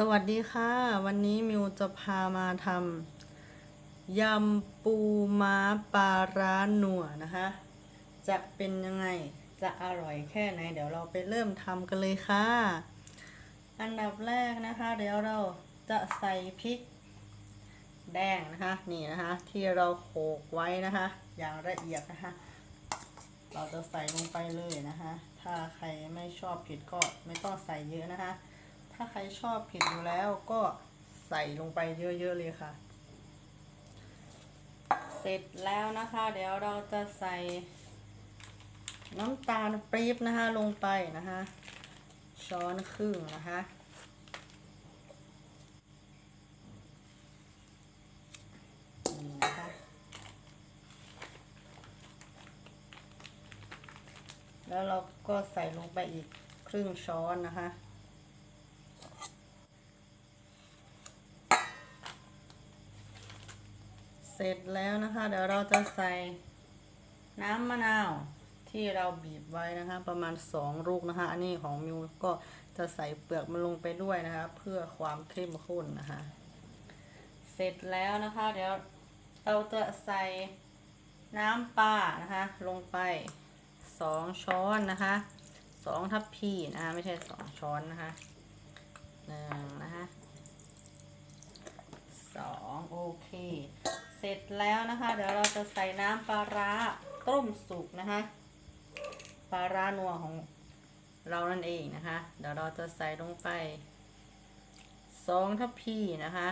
สวัสดีค่ะ วันนี้มิวจะพามาทำยำปูม้าปลาร้าหนัวนะคะ จะเป็นยังไงจะอร่อยแค่ไหน เดี๋ยวเราไปเริ่มทำกันเลยค่ะ อันดับแรกนะคะ เดี๋ยวเราจะใส่พริก แดงนะคะ นี่นะคะ ที่เราโขกไว้นะคะ อย่างละเอียดนะคะ เราจะใส่ลงไปเลยนะคะ ถ้าใครไม่ชอบเผ็ดก็ไม่ต้องใส่เยอะนะคะ ถ้าใครชอบเผ็ดอยู่แล้วก็ใส่ลงไปเยอะๆเลยค่ะ เสร็จแล้วนะคะ เดี๋ยวเราจะใส่น้ำตาลปี๊บนะคะลงไปนะคะ ช้อนครึ่งนะคะนี่นะคะแล้วเราก็ใส่ลงไปอีกครึ่งช้อนนะคะ เสร็จแล้วนะคะ เดี๋ยวเราจะใส่น้ำมะนาวที่เราบีบไว้นะคะ ประมาณ 2 ลูกนะคะ อันนี้ของมิวก็จะใส่เปลือกมันลงไปด้วยนะคะ เพื่อความเข้มข้นนะคะ เสร็จแล้วนะคะ เดี๋ยวเราจะใส่น้ำปลานะคะ ลงไปสองช้อนนะคะสองทัพพีนะคะไม่ใช่สองช้อนนะคะหนึ่งนะคะสองโอเค เสร็จแล้วนะคะ เดี๋ยวเราจะใส่น้ำปลาร้าต้มสุกนะคะ ปลาร้านัวของเรานั่นเองนะคะ เดี๋ยวเราจะใส่ลงไปสองทัพพีนะคะ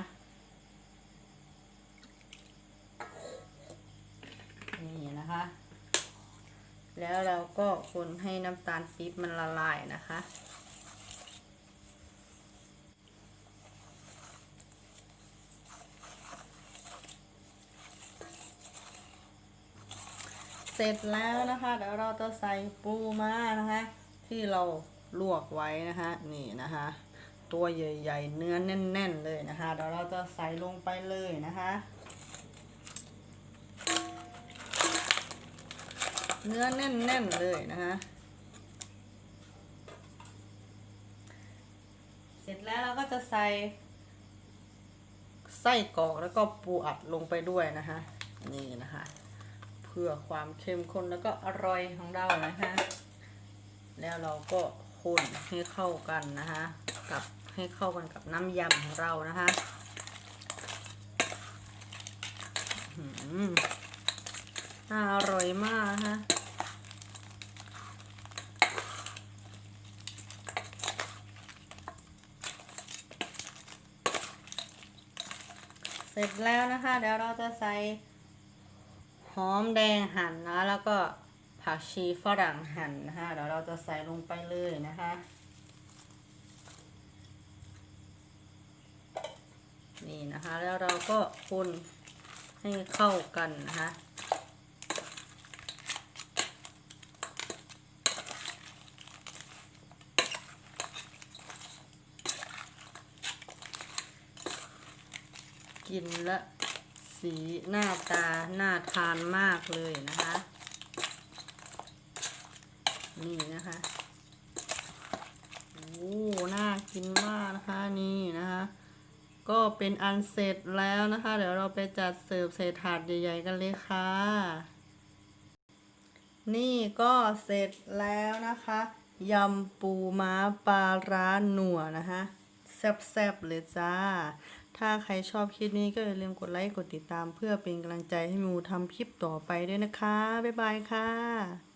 นี่นะคะ แล้วเราก็คนให้น้ำตาลปี๊บมันละลายนะคะ เสร็จแล้วนะคะ เดี๋ยวเราจะใส่ปูม้านะคะ ที่เราลวกไว้นะคะนี่นะคะ ตัวใหญ่ๆ เนื้อแน่น ๆ เลยนะคะ เดี๋ยวเราจะใส่ลงไปเลยนะคะเนื้อแน่น ๆ เลยนะคะ เสร็จแล้วเราก็จะใส่ไส้กรอกแล้วก็ปูอัดลงไปด้วยนะคะ นี่นะคะ พื่อความเข้มข้นแล้วก็อร่อยของเรานะคะแล้วเราก็คนให้เข้ากันนะคะกับให้เข้ากันกับน้ำยำของเรานะคะอร่อยมากนะคะเสร็จแล้วนะคะ เดี๋ยวเราจะใส่ หอมแดงหั่นนะแล้วก็ผักชีฝรั่งหั่นนะคะเดี๋ยวเราจะใส่ลงไปเลยนะคะนี่นะคะแล้วเราก็คนให้เข้ากันนะคะกินและ สีหน้าตาน่าทานมากเลยนะคะ นี่นะคะโอ้น่ากินมากนะคะนี่นะคะ ก็เป็นอันเสร็จแล้วนะคะ เดี๋ยวเราไปจัดเสิร์ฟใส่ถาดใหญ่ๆกันเลยค่ะ นี่ก็เสร็จแล้วนะคะยำปูม้าปลาร้าหนัวนะคะ แซ่บๆเลยจ้า ถ้าใครชอบคลิปนี้ก็อย่าลืมกดไลค์กดติดตาม เพื่อเป็นกำลังใจให้มูทำคลิปต่อไปด้วยนะคะ บ๊ายบายค่ะ